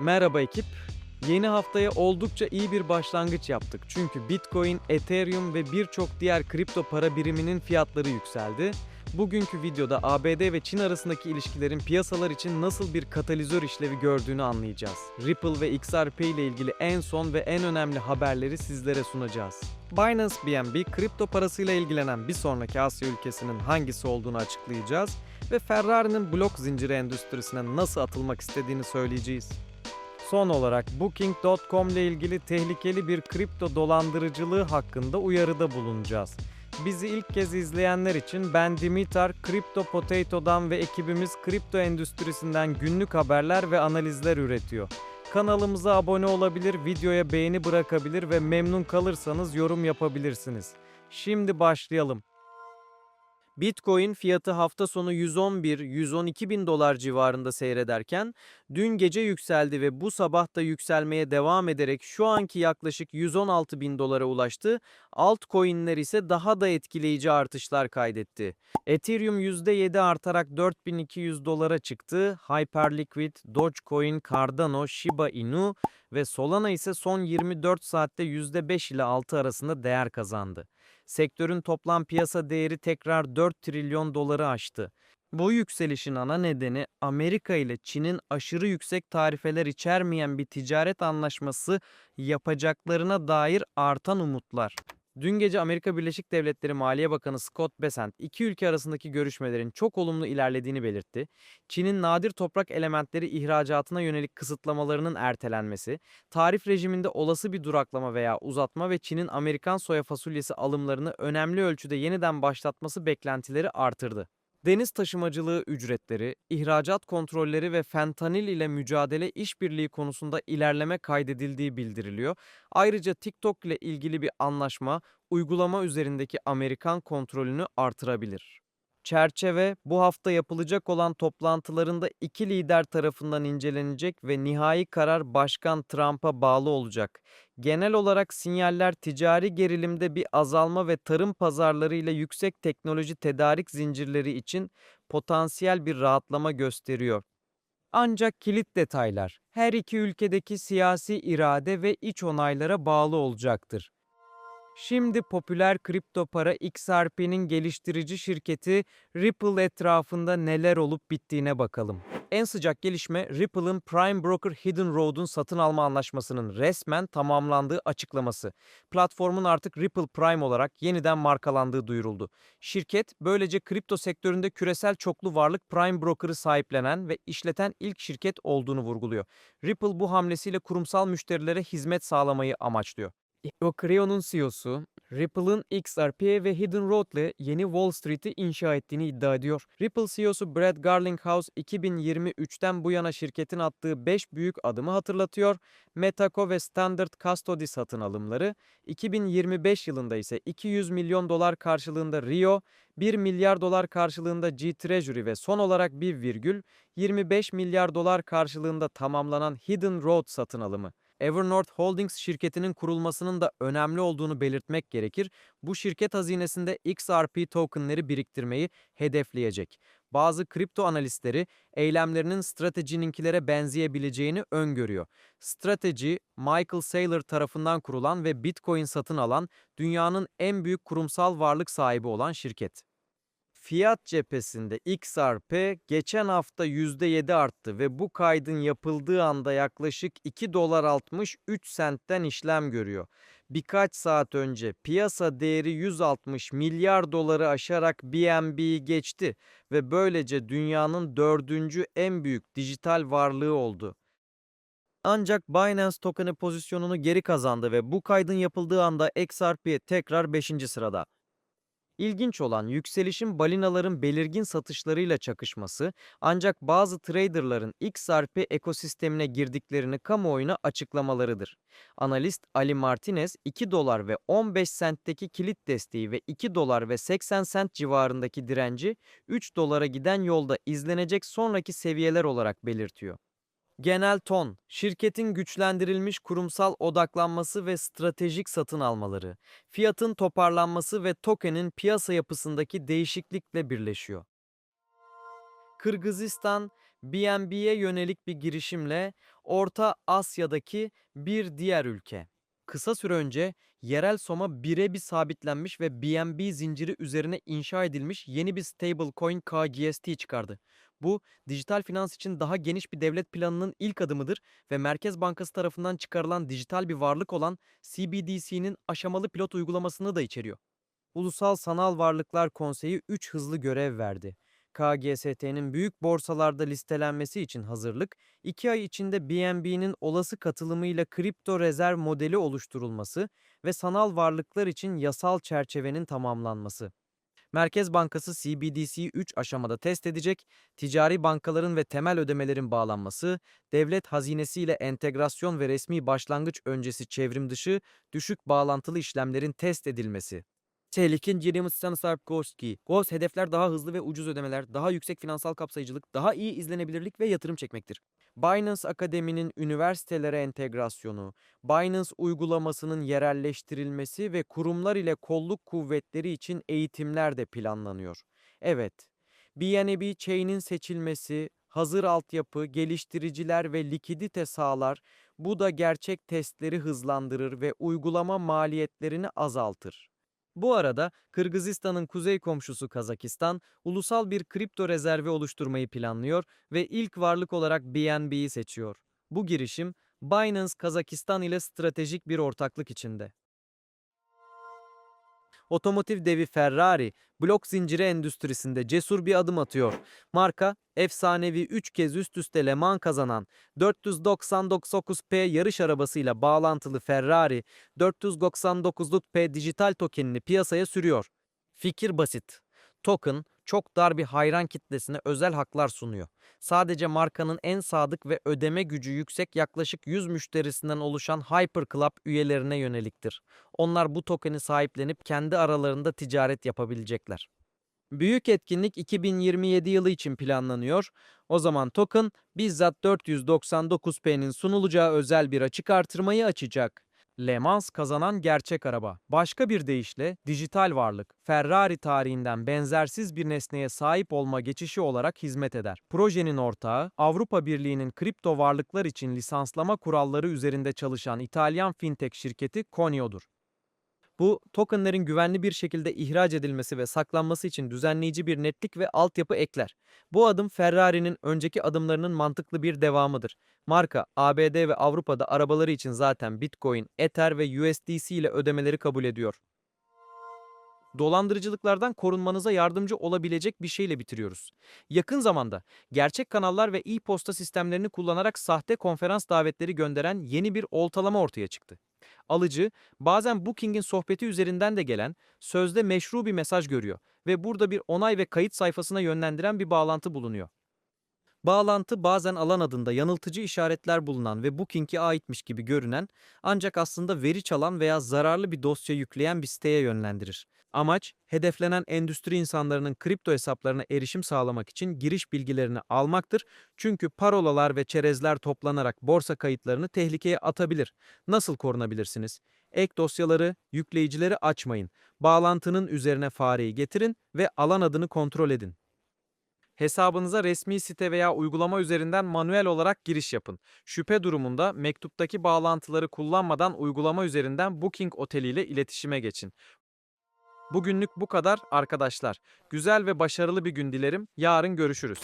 Merhaba ekip. Yeni haftaya oldukça iyi bir başlangıç yaptık. Çünkü Bitcoin, Ethereum ve birçok diğer kripto para biriminin fiyatları yükseldi. Bugünkü videoda ABD ve Çin arasındaki ilişkilerin piyasalar için nasıl bir katalizör işlevi gördüğünü anlayacağız. Ripple ve XRP ile ilgili en son ve en önemli haberleri sizlere sunacağız. Binance BNB kripto parasıyla ilgilenen bir sonraki Asya ülkesinin hangisi olduğunu açıklayacağız ve Ferrari'nin blok zinciri endüstrisine nasıl atılmak istediğini söyleyeceğiz. Son olarak Booking.com ile ilgili tehlikeli bir kripto dolandırıcılığı hakkında uyarıda bulunacağız. Bizi ilk kez izleyenler için ben Dimitar, Crypto Potato'dan ve ekibimiz kripto endüstrisinden günlük haberler ve analizler üretiyor. Kanalımıza abone olabilir, videoya beğeni bırakabilir ve memnun kalırsanız yorum yapabilirsiniz. Şimdi başlayalım. Bitcoin fiyatı hafta sonu 111-112 bin dolar civarında seyrederken dün gece yükseldi ve bu sabah da yükselmeye devam ederek şu anki yaklaşık 116 bin dolara ulaştı. Altcoin'ler ise daha da etkileyici artışlar kaydetti. Ethereum %7 artarak 4200 dolara çıktı. Hyperliquid, Dogecoin, Cardano, Shiba Inu ve Solana ise son 24 saatte %5 ile 6 arasında değer kazandı. Sektörün toplam piyasa değeri tekrar 4 trilyon doları aştı. Bu yükselişin ana nedeni Amerika ile Çin'in aşırı yüksek tarifeler içermeyen bir ticaret anlaşması yapacaklarına dair artan umutlar. Dün gece Amerika Birleşik Devletleri Maliye Bakanı Scott Bessent iki ülke arasındaki görüşmelerin çok olumlu ilerlediğini belirtti. Çin'in nadir toprak elementleri ihracatına yönelik kısıtlamalarının ertelenmesi, tarif rejiminde olası bir duraklama veya uzatma ve Çin'in Amerikan soya fasulyesi alımlarını önemli ölçüde yeniden başlatması beklentileri artırdı. Deniz taşımacılığı ücretleri, ihracat kontrolleri ve fentanil ile mücadele işbirliği konusunda ilerleme kaydedildiği bildiriliyor. Ayrıca TikTok ile ilgili bir anlaşma uygulama üzerindeki Amerikan kontrolünü artırabilir. Çerçeve bu hafta yapılacak olan toplantılarında iki lider tarafından incelenecek ve nihai karar Başkan Trump'a bağlı olacak. Genel olarak sinyaller ticari gerilimde bir azalma ve tarım pazarları ile yüksek teknoloji tedarik zincirleri için potansiyel bir rahatlama gösteriyor. Ancak kilit detaylar her iki ülkedeki siyasi irade ve iç onaylara bağlı olacaktır. Şimdi popüler kripto para XRP'nin geliştirici şirketi Ripple etrafında neler olup bittiğine bakalım. En sıcak gelişme Ripple'ın Prime Broker Hidden Road'un satın alma anlaşmasının resmen tamamlandığı açıklaması. Platformun artık Ripple Prime olarak yeniden markalandığı duyuruldu. Şirket böylece kripto sektöründe küresel çoklu varlık Prime Broker'ı sahiplenen ve işleten ilk şirket olduğunu vurguluyor. Ripple bu hamlesiyle kurumsal müşterilere hizmet sağlamayı amaçlıyor. Ocreo'nun CEO'su, Ripple'ın XRP ve Hidden Road ile yeni Wall Street'i inşa ettiğini iddia ediyor. Ripple CEO'su Brad Garlinghouse 2023'ten bu yana şirketin attığı 5 büyük adımı hatırlatıyor. Metaco ve Standard Custody satın alımları, 2025 yılında ise 200 milyon dolar karşılığında Rio, 1 milyar dolar karşılığında G Treasury ve son olarak bir virgül 25 milyar dolar karşılığında tamamlanan Hidden Road satın alımı. Evernorth Holdings şirketinin kurulmasının da önemli olduğunu belirtmek gerekir. Bu şirket hazinesinde XRP tokenleri biriktirmeyi hedefleyecek. Bazı kripto analistleri eylemlerinin stratejininkilere benzeyebileceğini öngörüyor. Strateji, Michael Saylor tarafından kurulan ve Bitcoin satın alan dünyanın en büyük kurumsal varlık sahibi olan şirket. Fiyat cephesinde XRP geçen hafta %7 arttı ve bu kaydın yapıldığı anda yaklaşık 2 dolar 63 sentten işlem görüyor. Birkaç saat önce piyasa değeri 160 milyar doları aşarak BNB'yi geçti ve böylece dünyanın dördüncü en büyük dijital varlığı oldu. Ancak Binance token'ı pozisyonunu geri kazandı ve bu kaydın yapıldığı anda XRP tekrar 5. sırada. İlginç olan yükselişin balinaların belirgin satışlarıyla çakışması ancak bazı traderların XRP ekosistemine girdiklerini kamuoyuna açıklamalarıdır. Analist Ali Martinez 2 dolar ve 15 sentteki kilit desteği ve 2 dolar ve 80 sent civarındaki direnci 3 dolara giden yolda izlenecek sonraki seviyeler olarak belirtiyor. Genel ton, şirketin güçlendirilmiş kurumsal odaklanması ve stratejik satın almaları, fiyatın toparlanması ve tokenin piyasa yapısındaki değişiklikle birleşiyor. Kırgızistan, BNB'ye yönelik bir girişimle Orta Asya'daki bir diğer ülke. Kısa süre önce yerel soma birebir sabitlenmiş ve BNB zinciri üzerine inşa edilmiş yeni bir stablecoin KGST çıkardı. Bu, dijital finans için daha geniş bir devlet planının ilk adımıdır ve Merkez Bankası tarafından çıkarılan dijital bir varlık olan CBDC'nin aşamalı pilot uygulamasını da içeriyor. Ulusal Sanal Varlıklar Konseyi 3 hızlı görev verdi. KGST'nin büyük borsalarda listelenmesi için hazırlık, 2 ay içinde BNB'nin olası katılımıyla kripto rezerv modeli oluşturulması ve sanal varlıklar için yasal çerçevenin tamamlanması. Merkez Bankası CBDC'yi 3 aşamada test edecek, ticari bankaların ve temel ödemelerin bağlanması, devlet hazinesiyle entegrasyon ve resmi başlangıç öncesi çevrim dışı düşük bağlantılı işlemlerin test edilmesi. Tehlikin 20 Stanisław Górski. GOS hedefler daha hızlı ve ucuz ödemeler, daha yüksek finansal kapsayıcılık, daha iyi izlenebilirlik ve yatırım çekmektir. Binance Akademi'nin üniversitelere entegrasyonu, Binance uygulamasının yerelleştirilmesi ve kurumlar ile kolluk kuvvetleri için eğitimler de planlanıyor. Evet, BNB Chain'in seçilmesi, hazır altyapı, geliştiriciler ve likidite sağlar, bu da gerçek testleri hızlandırır ve uygulama maliyetlerini azaltır. Bu arada Kırgızistan'ın kuzey komşusu Kazakistan, ulusal bir kripto rezervi oluşturmayı planlıyor ve ilk varlık olarak BNB'yi seçiyor. Bu girişim, Binance Kazakistan ile stratejik bir ortaklık içinde. Otomotiv devi Ferrari, blok zinciri endüstrisinde cesur bir adım atıyor. Marka, efsanevi 3 kez üst üste Le Mans kazanan 499P yarış arabasıyla bağlantılı Ferrari, 499'luk P dijital tokenini piyasaya sürüyor. Fikir basit. Token, çok dar bir hayran kitlesine özel haklar sunuyor. Sadece markanın en sadık ve ödeme gücü yüksek yaklaşık 100 müşterisinden oluşan Hyper Club üyelerine yöneliktir. Onlar bu tokeni sahiplenip kendi aralarında ticaret yapabilecekler. Büyük etkinlik 2027 yılı için planlanıyor. O zaman token bizzat 499P'nin sunulacağı özel bir açık artırmayı açacak. Le Mans kazanan gerçek araba. Başka bir deyişle dijital varlık, Ferrari tarihinden benzersiz bir nesneye sahip olma geçişi olarak hizmet eder. Projenin ortağı, Avrupa Birliği'nin kripto varlıklar için lisanslama kuralları üzerinde çalışan İtalyan fintech şirketi Conio'dur. Bu, tokenlerin güvenli bir şekilde ihraç edilmesi ve saklanması için düzenleyici bir netlik ve altyapı ekler. Bu adım Ferrari'nin önceki adımlarının mantıklı bir devamıdır. Marka, ABD ve Avrupa'da arabaları için zaten Bitcoin, Ether ve USDC ile ödemeleri kabul ediyor. Dolandırıcılıklardan korunmanıza yardımcı olabilecek bir şeyle bitiriyoruz. Yakın zamanda gerçek kanallar ve e-posta sistemlerini kullanarak sahte konferans davetleri gönderen yeni bir oltalama ortaya çıktı. Alıcı bazen Booking'in sohbeti üzerinden de gelen sözde meşru bir mesaj görüyor ve burada bir onay ve kayıt sayfasına yönlendiren bir bağlantı bulunuyor. Bağlantı bazen alan adında yanıltıcı işaretler bulunan ve Booking'e aitmiş gibi görünen ancak aslında veri çalan veya zararlı bir dosya yükleyen bir siteye yönlendirir. Amaç, hedeflenen endüstri insanlarının kripto hesaplarına erişim sağlamak için giriş bilgilerini almaktır. Çünkü parolalar ve çerezler toplanarak borsa kayıtlarını tehlikeye atabilir. Nasıl korunabilirsiniz? Ek dosyaları, yükleyicileri açmayın. Bağlantının üzerine fareyi getirin ve alan adını kontrol edin. Hesabınıza resmi site veya uygulama üzerinden manuel olarak giriş yapın. Şüphe durumunda mektuptaki bağlantıları kullanmadan uygulama üzerinden Booking Oteli ile iletişime geçin. Bugünlük bu kadar arkadaşlar. Güzel ve başarılı bir gün dilerim. Yarın görüşürüz.